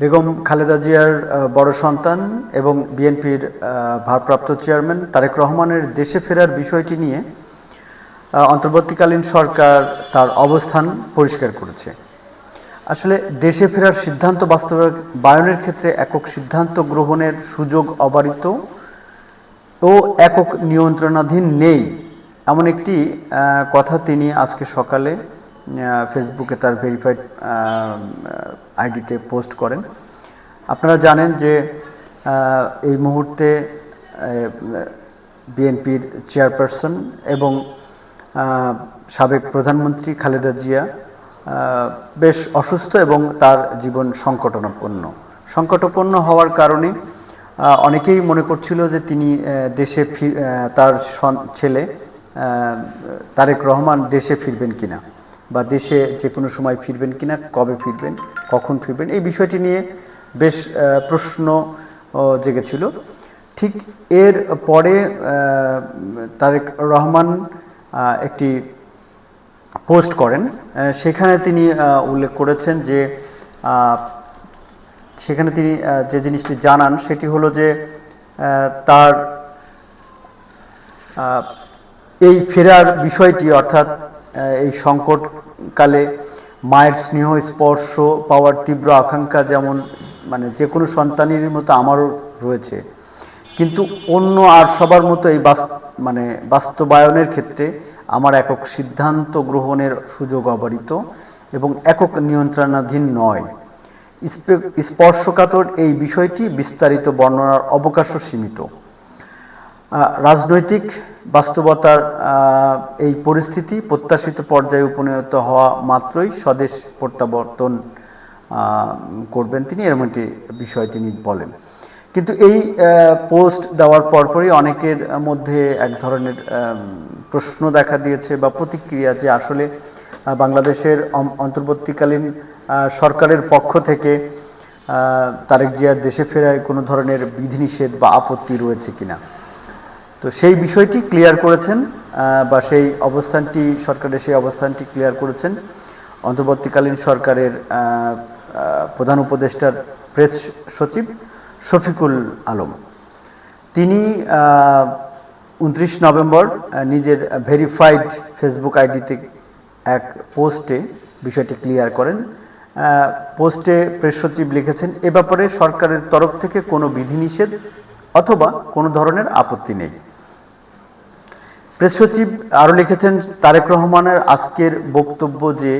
বেগম খালেদা জিয়ার বড় সন্তান এবং বিএনপির ভারপ্রাপ্ত চেয়ারম্যান তারেক রহমানের দেশে ফেরার বিষয়টি নিয়ে অন্তর্বর্তীকালীন সরকার তার অবস্থান পরিষ্কার করেছে। আসলে দেশে ফেরার সিদ্ধান্ত বাস্তবায়নের ক্ষেত্রে একক সিদ্ধান্ত গ্রহণের সুযোগ অবারিত ও একক নিয়ন্ত্রণাধীন নেই, এমন একটি কথা তিনি আজকে সকালে ফেসবুকে তার ভেরিফাইড আইডিতে পোস্ট করেন। আপনারা জানেন যে এই মুহূর্তে বিএনপির চেয়ারপারসন এবং সাবেক প্রধানমন্ত্রী খালেদা জিয়া বেশ অসুস্থ এবং তার জীবন সংকটনাপন্ন। সংকটাপন্ন হওয়ার কারণে অনেকেই মনে করছিল যে তিনি দেশে তার ছেলে তারেক রহমান দেশে ফিরবেন কিনা। বা দেশে যে কোনো সময় ফিরবেন কিনা, কবে ফিরবেন, কখন ফিরবেন, এই বিষয়টি নিয়ে বেশ প্রশ্ন জেগেছিল। ঠিক এর পরে তারেক রহমান একটি পোস্ট করেন সেখানে তিনি উল্লেখ করেছেন যে সেখানে তিনি যে জিনিসটি জানান সেটি হলো যে তার এই ফেরার বিষয়টি অর্থাৎ এই এই সংকটকালে মায়ের স্নেহ, স্পর্শ, পাওয়ার তীব্র আকাঙ্ক্ষা যেমন মানে যে কোনো সন্তানেরই মতো আমারও রয়েছে। কিন্তু অন্য আর সবার মতো এই মানে বাস্তবায়নের ক্ষেত্রে আমার একক সিদ্ধান্ত গ্রহণের সুযোগ অবারিত এবং একক নিয়ন্ত্রণাধীন নয়। স্পর্শকাতর এই বিষয়টি বিস্তারিত বর্ণনার অবকাশও সীমিত। রাজনৈতিক বাস্তবতার এই পরিস্থিতি প্রত্যাশিত পর্যায়ে উপনীত হওয়া মাত্রই স্বদেশ প্রত্যাবর্তন করবেন তিনি, এরকম একটি বিষয় তিনি বলেন। কিন্তু এই পোস্ট দেওয়ার পরপরই অনেকের মধ্যে এক ধরনের প্রশ্ন দেখা দিয়েছে বা প্রতিক্রিয়া যে আসলে বাংলাদেশের অন্তর্বর্তীকালীন সরকারের পক্ষ থেকে তারেক জিয়ার দেশে ফেরায় কোনো ধরনের বিধিনিষেধ বা আপত্তি রয়েছে কিনা। তো সেই বিষয়টি ক্লিয়ার করেছেন বা সেই অবস্থানটি, সরকারের সেই অবস্থানটি ক্লিয়ার করেছেন। অন্তর্বর্তীকালীন সরকারের প্রধান উপদেষ্টার প্রেস সচিব শফিকুল আলম। তিনি উনত্রিশ নভেম্বর নিজের ভেরিফাইড ফেসবুক আইডিতে এক পোস্টে বিষয়টি ক্লিয়ার করেন। পোস্টে প্রেস সচিব লিখেছেন, এ ব্যাপারে সরকারের তরফ থেকে কোনো বিধিনিষেধ অথবা কোনো ধরনের আপত্তি নেই। প্রেস সচিব আরও লিখেছেন, তারেক রহমানের আজকের বক্তব্য যে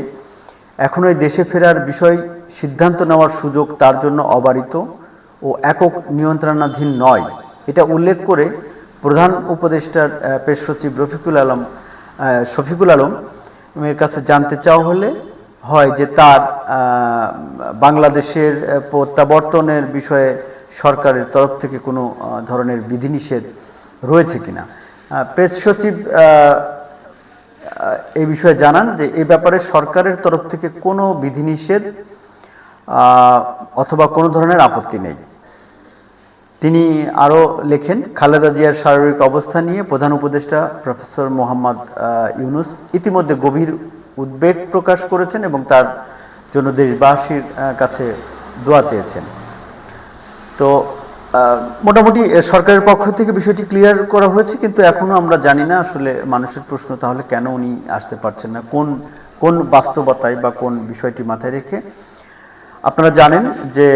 এখনও এই দেশে ফেরার বিষয় সিদ্ধান্ত নেওয়ার সুযোগ তার জন্য অবারিত ও একক নিয়ন্ত্রণাধীন নয়। এটা উল্লেখ করে প্রধান উপদেষ্টার প্রেস সচিব রফিকুল আলম শফিকুল আলম এর কাছে জানতে চাওয়া হলে হয় যে তার বাংলাদেশের প্রত্যাবর্তনের বিষয়ে সরকারের তরফ থেকে কোনো ধরনের বিধিনিষেধ রয়েছে কিনা? প্রেস সচিব এই বিষয়ে জানান যে এ ব্যাপারে সরকারের তরফ থেকে কোনো বিধিনিষেধ অথবা কোনো ধরনের আপত্তি নেই। তিনি আরও লেখেন, খালেদা জিয়ার শারীরিক অবস্থা নিয়ে প্রধান উপদেষ্টা প্রফেসর মোহাম্মদ ইউনুস ইতিমধ্যে গভীর উদ্বেগ প্রকাশ করেছেন এবং তার জন্য দেশবাসীর কাছে দোয়া চেয়েছেন। তো মোটামুটি সরকারের পক্ষ থেকে বিষয়টি ক্লিয়ার করা হয়েছে, কিন্তু এখনও আমরা জানি না আসলে মানুষের প্রশ্ন তাহলে কেন উনি আসতে পারছেন না, কোন কোন বাস্তবতায় বা কোন বিষয়টি মাথায় রেখে। আপনারা জানেন যে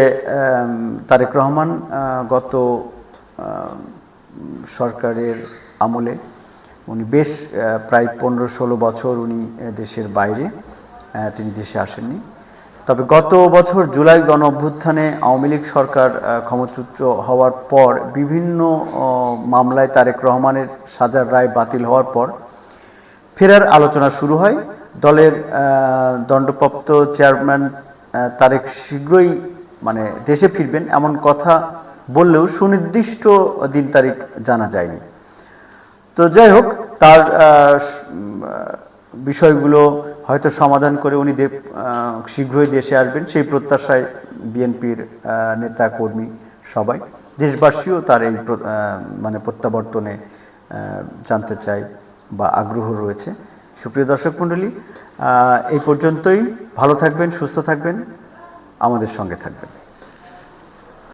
তারেক রহমান গত সরকারের আমলে উনি বেশ প্রায় পনেরো ষোলো বছর উনি দেশের বাইরে তিনি দেশে আসেননি। তবে গত বছর জুলাই গণ অভ্যুত্থানে আওয়ামী লীগ সরকার আহ, ক্ষমতাচ্যুত হওয়ার পর বিভিন্ন মামলায় তারেক রহমানের সাজার রায় বাতিল হওয়ার পর ফেরার আলোচনা শুরু হয়। দলের দণ্ডপ্রাপ্ত চেয়ারম্যান তারেক শীঘ্রই মানে দেশে ফিরবেন এমন কথা বললেও সুনির্দিষ্ট দিন তারিখ জানা যায়নি। তো যাই হোক তার বিষয়গুলো হয়তো সমাধান করে উনি দেব শীঘ্রই দেশে আসবেন। সেই প্রত্যাশায় বিএনপির নেতা, কর্মী সবাই, দেশবাসীও তার এই মানে প্রত্যাবর্তনে জানতে চাই বা আগ্রহ রয়েছে। সুপ্রিয় দর্শক মণ্ডলী এই পর্যন্তই। ভালো থাকবেন, সুস্থ থাকবেন। আমাদের সঙ্গে থাকবেন।